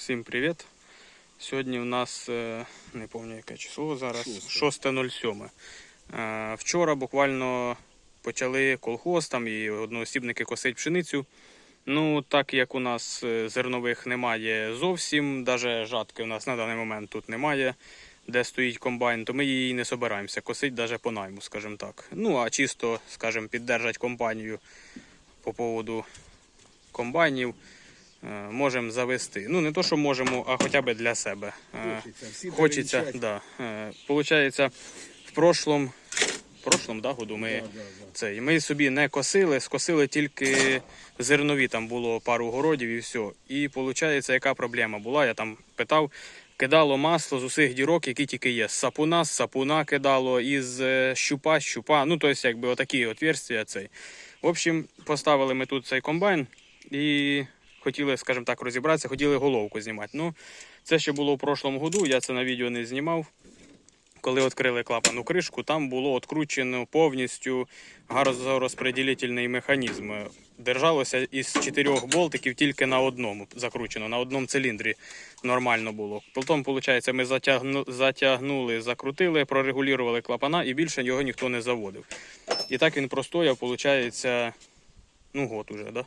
Всім привіт. Сьогодні у нас е, не пам'ятаю яке число зараз. 6.07. Е, Вчора буквально почали колхоз там і одноосібники косить пшеницю. Ну, так як у нас е, зернових немає зовсім, навіть жатки у нас на даний момент тут немає, де стоїть комбайн, то ми її не собираємося косити навіть по найму, скажімо так. Ну, а чисто, скажімо, піддержати компанію по поводу комбайнів можемо завести. Ну, не то, що можемо, а хоча б для себе. Е, Хочеться, всі Хочеться, да. Е, Получається, в прошлом, в прошлом да, году ми, Да, да, да. цей, ми собі не косили, скосили тільки зернові, там було пару городів і все. І виходить, яка проблема була? Я там питав, кидало масло з усіх дірок, які тільки є. З сапуна, з сапуна кидало, із е, щупа, з щупа. Ну, тобто, якби отакі отверстия цей. В общем, поставили ми тут цей комбайн і хотіли, скажімо так, розібратися, хотіли головку знімати. Ну, це ще було в прошлому году, я це на відео не знімав. Коли відкрили клапану кришку, там було відкручено повністю газорозподілительний механізм. Держалося із чотирьох болтиків тільки на одному закручено, на одному циліндрі нормально було. Потім, виходить, ми затягну, затягнули, закрутили, прорегулювали клапана і більше його ніхто не заводив. І так він простояв, виходить, ну, год уже, да?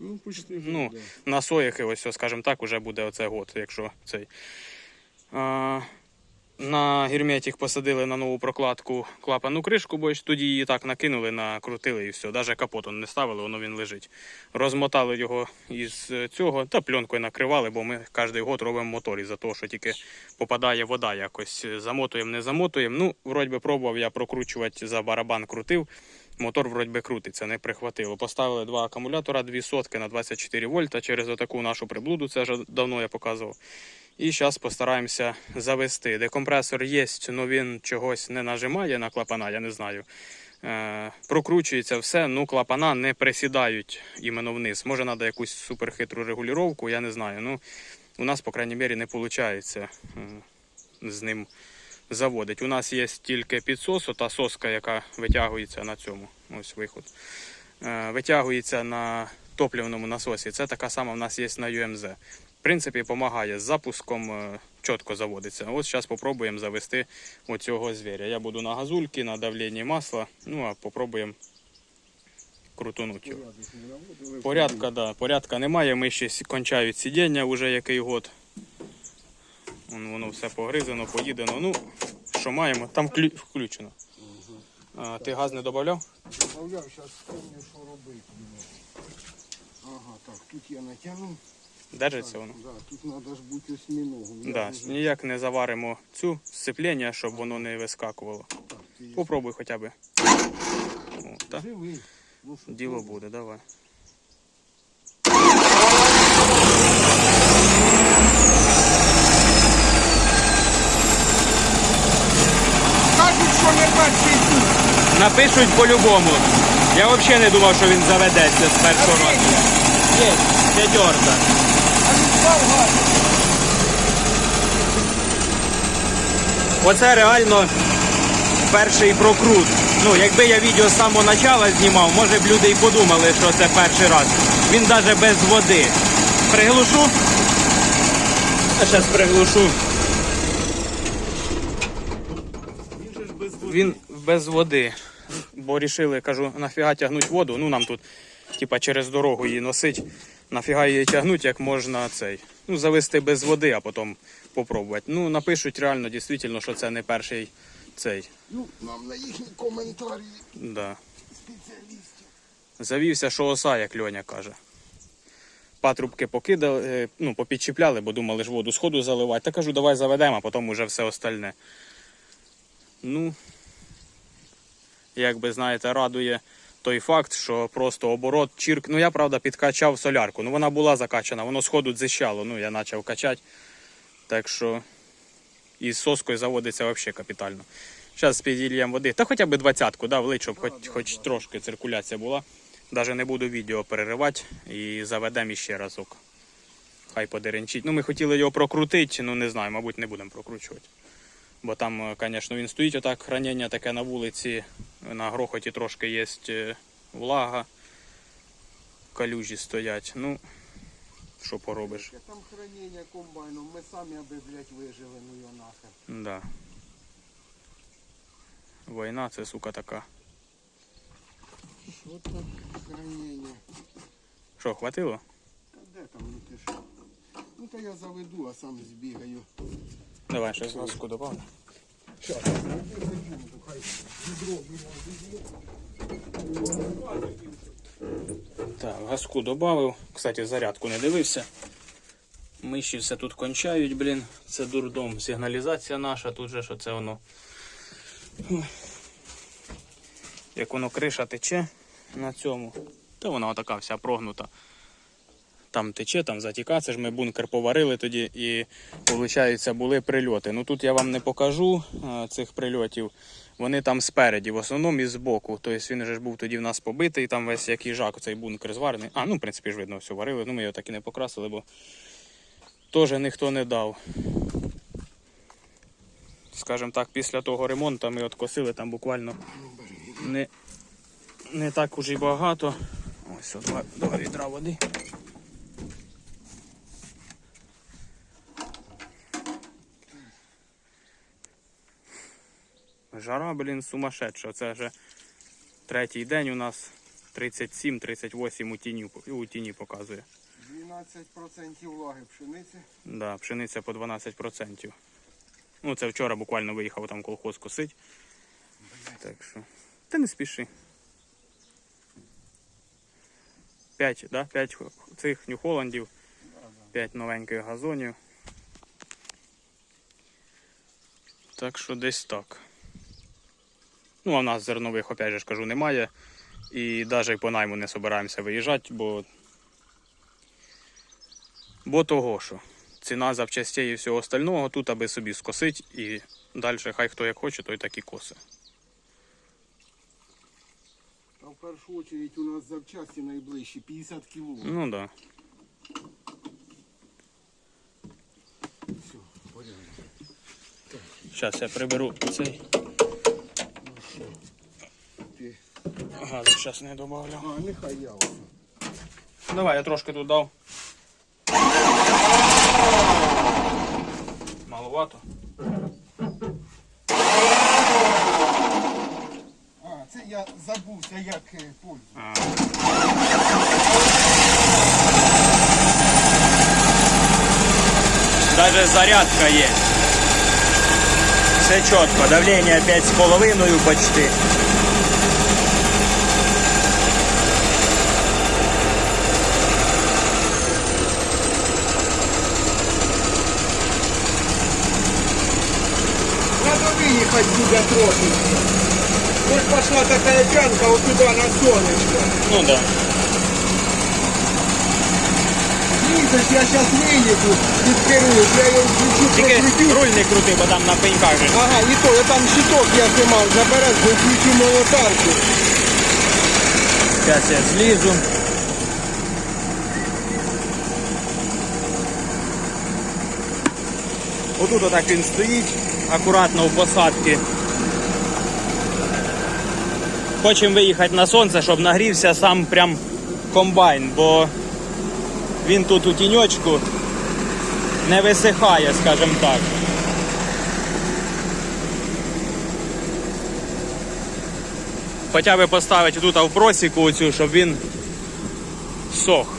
Ну, почти. Ну, да. на соях, ось, скажімо так, уже буде оце год, якщо цей. А, на герметик посадили на нову прокладку клапану кришку, бо ж тоді її так накинули, накрутили і все. Навіть капот не ставили, воно він лежить. Розмотали його із е, цього та пленкою накривали, бо ми кожен год робимо мотор із-за того, що тільки попадає вода якось. Замотуємо, не замотуємо. Ну, вроді би пробував я прокручувати за барабан, крутив. Мотор вроді би крутиться, не прихватило. Поставили два акумулятора, дві сотки на 24 вольта через отаку нашу приблуду, це вже давно я показував. І зараз постараємося завести. Декомпресор є, але він чогось не нажимає на клапана, я не знаю. Е, прокручується все, ну клапана не присідають іменно вниз. Може, треба якусь суперхитру регулювання, я не знаю. Ну, у нас, по крайній мірі, не виходить з ним заводить. У нас є тільки підсос, та соска, яка витягується на цьому. Ось виход. Е, Витягується на топливному насосі. Це така сама в нас є на UMZ. В принципі, допомагає з запуском, е, чітко заводиться. Ось зараз спробуємо завести оцього звіря. Я буду на газульки, на давленні масла. Ну а попробуємо крутунути його. Порядка, да, порядка немає. Ми ще кончають сидіння вже який год. Вон, воно все погризано, поїдено. Ну, що маємо, там вклю- включено. А, ти газ не додавав? Добавляв, зараз вспомню, що робити. Ага, так, тут я натягну. Держиться воно? Да, тут треба ж бути осьміногом. Да, вже- ніяк не заваримо цю сцеплення, щоб воно не вискакувало. Так, ти. Попробуй хоча б. О, так. Живий. Ну, Діло буде, давай. Кажуть, що не перший тут. Напишуть по-любому. Я взагалі не думав, що він заведеться з першого разу. Є, п'ятерка. А він став газ. Оце реально перший прокрут. Ну, якби я відео з самого початку знімав, може б люди і подумали, що це перший раз. Він навіть без води. Приглушу. Зараз приглушу. Він же ж без води. Він без води. Бо рішили, кажу, нафіга тягнуть воду. Ну нам тут, типа, через дорогу її носить. Нафіга її тягнуть, як можна цей. Ну, завести без води, а потім попробувати. Ну, напишуть реально, дійсно, що це не перший цей. Ну, нам на їхні коментарі Да. спеціалістів. Завівся, що оса, як Льоня каже. Патрубки покидали, е, ну, попідчіпляли, бо думали ж воду сходу заливати. Та кажу, давай заведемо, а потім уже все остальне. Ну, як би знаєте, радує той факт, що просто оборот чірк. Ну, я правда підкачав солярку. Ну, вона була закачана, воно сходу дзищало. Ну, я почав качати. Так що із соскою заводиться взагалі капітально. Зараз підільємо води. Та хоча б двадцятку, да, влить, щоб хоч, хоч трошки циркуляція була. Навіть не буду відео переривати і заведемо іще разок. Хай подеренчить. Ну, ми хотіли його прокрутити, ну не знаю, мабуть, не будемо прокручувати. Бо там, звісно, він стоїть отак, хранення таке на вулиці, на грохоті трошки є влага, калюжі стоять. Ну, що поробиш. Там хранення комбайну, ми самі аби, блядь, вижили, ну його нахер. Да. Війна це сука така. Що там хранення? Що, хватило? Та де там, ну ти що? Ну то я заведу, а сам збігаю. Давай ще зв'язку добавлю. Так, газку додав. Кстати, зарядку не дивився. Миші все тут кончають, блін. Це дурдом. Сигналізація наша, тут же що це воно. Як воно криша тече на цьому, то вона отака вся прогнута. Там тече, там затіка, це ж ми бункер поварили тоді і, виходить, були прильоти. Ну тут я вам не покажу цих прильотів. Вони там спереді, в основному і збоку. Тобто він же ж був тоді в нас побитий, там весь як їжак, цей бункер зварений. А, ну, в принципі, ж видно, все варили. Ну, ми його так і не покрасили, бо теж ніхто не дав. Скажімо так, після того ремонту ми откосили там буквально не, не так уже й багато. Ось два, два відра води. Жара, блін, сумасшедша. Це вже третій день у нас 37-38 у тіні, у тіні показує. 12% влаги пшениці. Да, пшениця по 12%. Ну, це вчора буквально виїхав там колхоз косить. Так що. Та не спіши. П'ять, да? П'ять цих Нью-Холландів, п'ять новеньких газонів. Так що десь так. Ну, а в нас зернових, опять же ж кажу, немає. І навіть по найму не собираємося виїжджати, бо. Бо того що. Ціна запчастей і всього остального тут, аби собі скосить і далі хай хто як хоче, той так і коси. А в першу чергу у нас запчасті найближчі 50 кіло. Ну так. Да. Все, порядок. Зараз я приберу цей Ти... газ, зараз не додавлю. А, нехай я. ось. Давай, я трошки тут дав. Маловато. А, це я забувся, як е. А. Даже зарядка є. Все чітко, давлення 5,5 почти. Виїхати буде трохи. Ось пішла така ячанка отуда на сонечко. Ну да. Їдеш, я зараз виїду, відкеруюсь, я його включу, Тільки прокрутю. руль не крути, бо там на пеньках же. Ага, і то, я там щиток я знімав, забереш, бо включу молотарку. Зараз я злізу. Отут отак він стоїть, акуратно у посадці. Хочемо виїхати на сонце, щоб нагрівся сам прям комбайн, бо він тут у тіньочку не висихає, скажімо так. Хоча би поставити тут в просіку оцю, щоб він сох.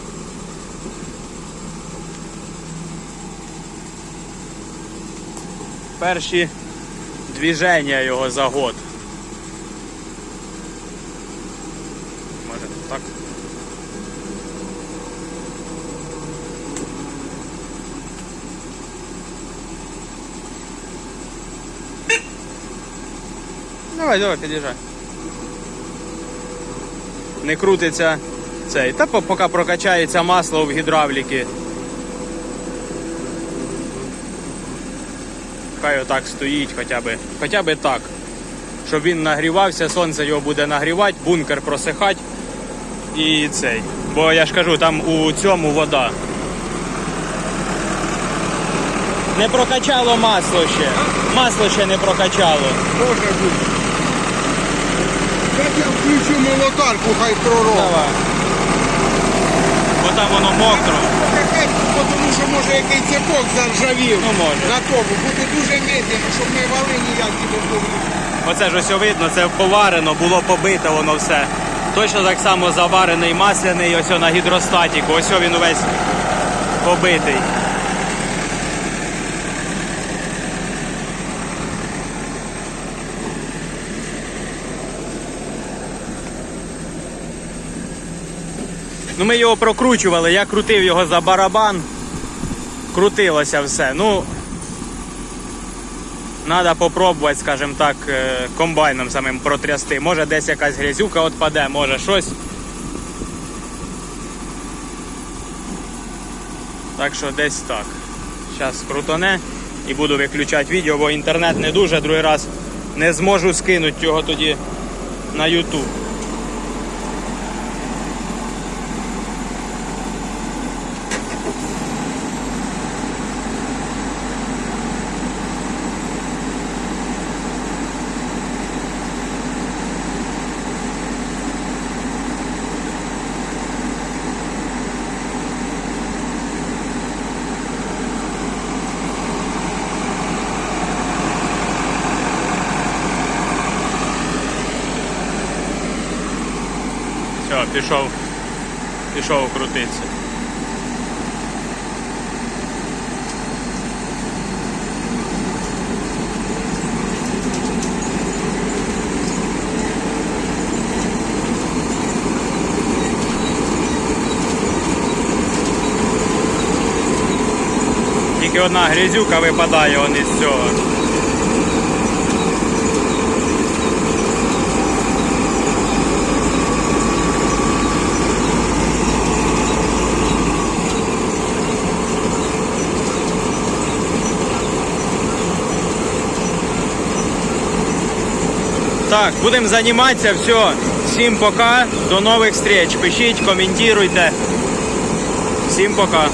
Перші движення його за год. Може так. Давай, давай, під'їжджай. Не крутиться цей. Та по- поки прокачається масло в гідравліки. Хай отак стоїть хоча б, хоча б так. Щоб він нагрівався, сонце його буде нагрівати, бункер просихати і цей. Бо я ж кажу, там у цьому вода. Не прокачало масло ще. Масло ще не прокачало. Може бути. Так я включу молотарку, хай проробить. Давай. бо там воно мокро. Що може який цепок заржавів. Ну, може. На тому. Буде дуже медленно, щоб не вали ніякі бокові. Оце ж ось видно, це поварено, було побите воно все. Точно так само заварений масляний, ось на гідростатіку. Ось він увесь побитий. Ну, ми його прокручували, я крутив його за барабан, крутилося все. Ну, Надо попробувати, скажімо так, е, комбайном самим протрясти. Може десь якась грязюка відпаде, може щось. Так що десь так. Зараз крутоне і буду виключати відео, бо інтернет не дуже, другий раз не зможу скинути його тоді на YouTube. Пішов, пішов крутитися. Тільки одна грязюка випадає он із цього. Так, будемо займатися. Все. Всім пока. До нових встреч. Пишіть, коментуйте. Всім пока.